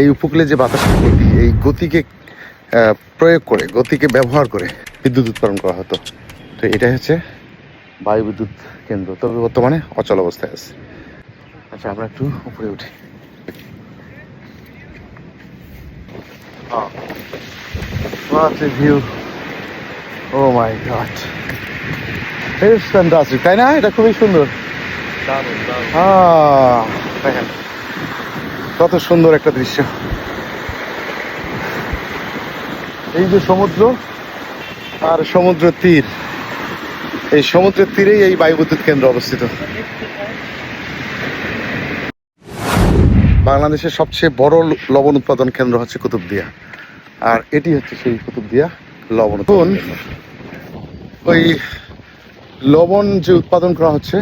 এই উপকূলে যে বাতাসের গতি এই গতিকে প্রয়োগ করে গতিকে ব্যবহার করে বিদ্যুৎ উৎপাদন করা হতো। তো এটাই হচ্ছে বায়ু বিদ্যুৎ কেন্দ্র। তবে বর্তমানে অচল অবস্থায় আছে। আচ্ছা আমরা একটু উপরে উঠি। View! Oh my God! It's fantastic, তাই না? এটা খুবই সুন্দর। আহ, দেখেন কত সুন্দর একটা দৃশ্য। এই যে সমুদ্র আর সমুদ্র তীর, এই সমুদ্রের তীরেই এই বায়ু বিদ্যুৎ কেন্দ্র অবস্থিত। বাংলাদেশের সবচেয়ে বড় লবণ উৎপাদন কেন্দ্র হচ্ছে কুতুবদিয়া। আর এটি হচ্ছে সেই কুতুবদিয়া লবণ ওই লবণ যে উৎপাদন করা হচ্ছে,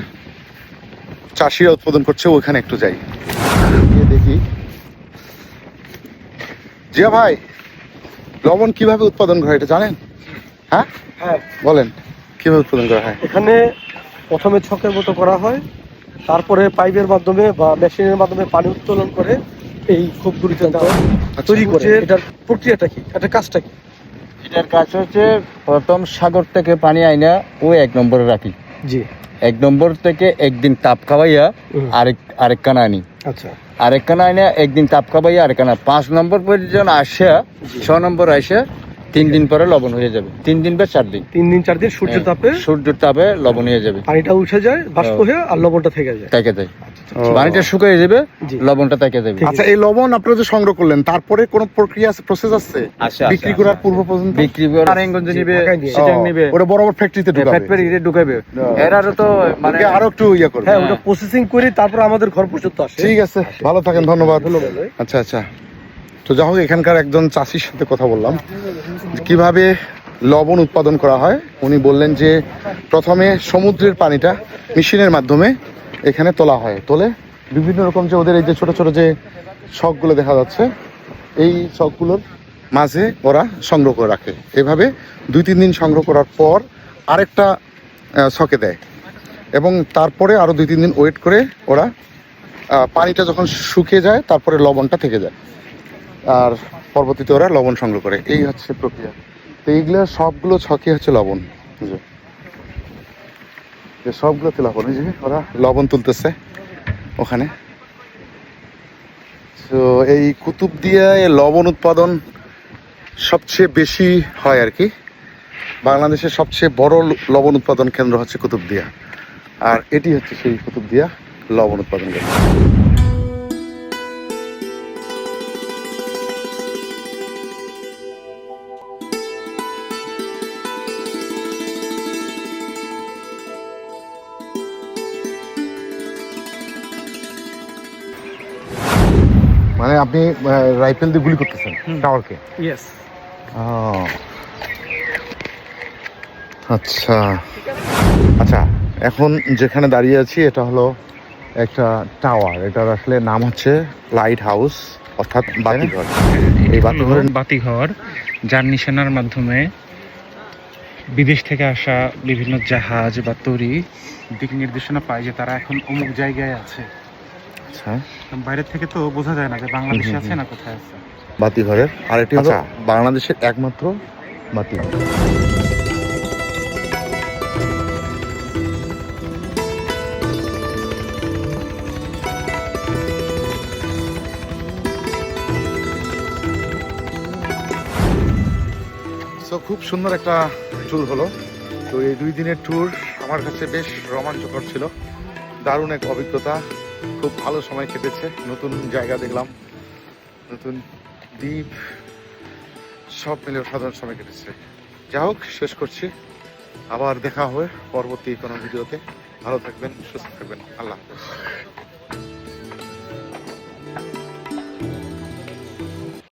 চাষিরা উৎপাদন করছে, ওখানে একটু যাই। জিয়া ভাই লবণ কীভাবে উৎপাদন করা হয় এটা জানেন? হ্যাঁ? হ্যাঁ। বলেন কীভাবে উৎপাদন করা হয়? এখানে প্রথমে ছকের মতো করা হয় তারপরে পাইপের মাধ্যমে বা মেশিনের মাধ্যমে পানি উত্তোলন করে এই দেওয়া হয়। আচ্ছা, তৈরি করে এটার প্রক্রিয়াটা কি? এটা কাজটা কি? এটার কাজ হচ্ছে প্রথম সাগর থেকে পানি আইনা ও এক নম্বরে রাখি। জি। এক নম্বর থেকে একদিন তাপ খাওয়াইয়া আরেক আরেক কানা আনি। আরেকখানা আইনে একদিন তাপ আর আরেকখানা পাঁচ নম্বর পর্যন্ত আসে ছ নম্বর আসে তিন দিন পরে লবণ হয়ে যাবে। তিন দিন বা চার দিন। তিন দিন চার দিন সূর্যের হ্যাঁ, তাপে? সূর্যের তাপে লবণ হয়ে যাবে। পানিটা উঠে যায় বাষ্প হ্যাঁ। হয়ে আর লবণটা থেকে যায়? থেকে ও। পানিটা শুকিয়ে যাবে লবণটা তাকে দেবে আচ্ছা এই লবণ আপনারা যে সংগ্রহ করলেন তারপরে কোনো প্রক্রিয়া আছে প্রসেস আছে? আচ্ছা, বিক্রি আচ্ছা, করার পূর্ব পর্যন্ত? বিক্রি করে নারায়ণগঞ্জ নিবে। সিটাং নিবে। ওটা বড় বড় ফ্যাক্টরিতে ঢুকাবে। ফ্যাক্টরি ঢুকাবে। তো মানে আরও একটু ইয়ে করবে। হ্যাঁ। ওটা প্রসেসিং করে তারপর আমাদের ঘর পর্যন্ত আসে। ঠিক আছে ভালো থাকেন ধন্যবাদ। ধন্যবাদ আচ্ছা আচ্ছা। তো যাই হোক এখানকার একজন চাষির সাথে কথা বললাম। কীভাবে লবণ উৎপাদন করা হয়? উনি বললেন যে প্রথমে সমুদ্রের পানিটা মেশিনের মাধ্যমে এখানে তোলা হয়। তোলে বিভিন্ন রকম যে ওদের এই যে ছোট ছোট যে শখগুলো দেখা যাচ্ছে, এই শখগুলোর মাঝে ওরা সংগ্রহ করে রাখে। এভাবে দুই তিন দিন সংগ্রহ করার পর আরেকটা শখে দেয়। এবং তারপরে আরও দুই তিন দিন ওয়েট করে ওরা পানিটা যখন শুকিয়ে যায়, তারপরে লবণটা থেকে যায়। আর পরবর্তীতে ওরা লবণ সংগ্রহ করে। এই হচ্ছে প্রক্রিয়া। তো এইগুলো সবগুলো ছকে হচ্ছে লবণ। যে। সবগুলোতে লবণ যে ওরা লবণ তুলতেছে ওখানে। তো এই কুতুব দিয়ে লবণ উৎপাদন সবচেয়ে বেশি হয় আর কি। বাংলাদেশের সবচেয়ে বড় লবণ উৎপাদন কেন্দ্র হচ্ছে কুতুবদিয়া আর এটি হচ্ছে সেই কুতুবদিয়া লবণ উৎপাদন কেন্দ্র। মানে আপনি রাইফেল দিয়ে গুলি করতেছেন। টাওয়ারকে? ইয়েস আচ্ছা। আচ্ছা এখন যেখানে দাঁড়িয়ে আছি এটা হলো একটা টাওয়ার। এটার আসলে নাম হচ্ছে লাইট হাউস অর্থাৎ বাতিঘর। এই বাতিঘরের বাতিঘর যার নিশানার মাধ্যমে বিদেশ থেকে আসা বিভিন্ন জাহাজ বা তরি দিক নির্দেশনা পায় যে তারা এখন অমুক জায়গায় আছে। আচ্ছা। বাইরে থেকে তো বোঝা যায় না যে বাংলাদেশে আছে না কোথায় আছে। বাতিঘরের আর এটি হচ্ছে বাংলাদেশের একমাত্র বাতিঘর সো খুব সুন্দর একটা ট্যুর হলো। তো এই দুই দিনের ট্যুর আমার কাছে বেশ রোমাঞ্চকর ছিল। দারুণ এক অভিজ্ঞতা। খুব ভালো সময় কেটেছে। নতুন জায়গা দেখলাম। নতুন দ্বীপ। সব মিলে সাধারণ সময় কেটেছে। যা হোক, শেষ করছি। আবার দেখা হবে পরবর্তী কোনো ভিডিওতে। ভালো থাকবেন, সুস্থ থাকবেন। আল্লাহ হাফেজ।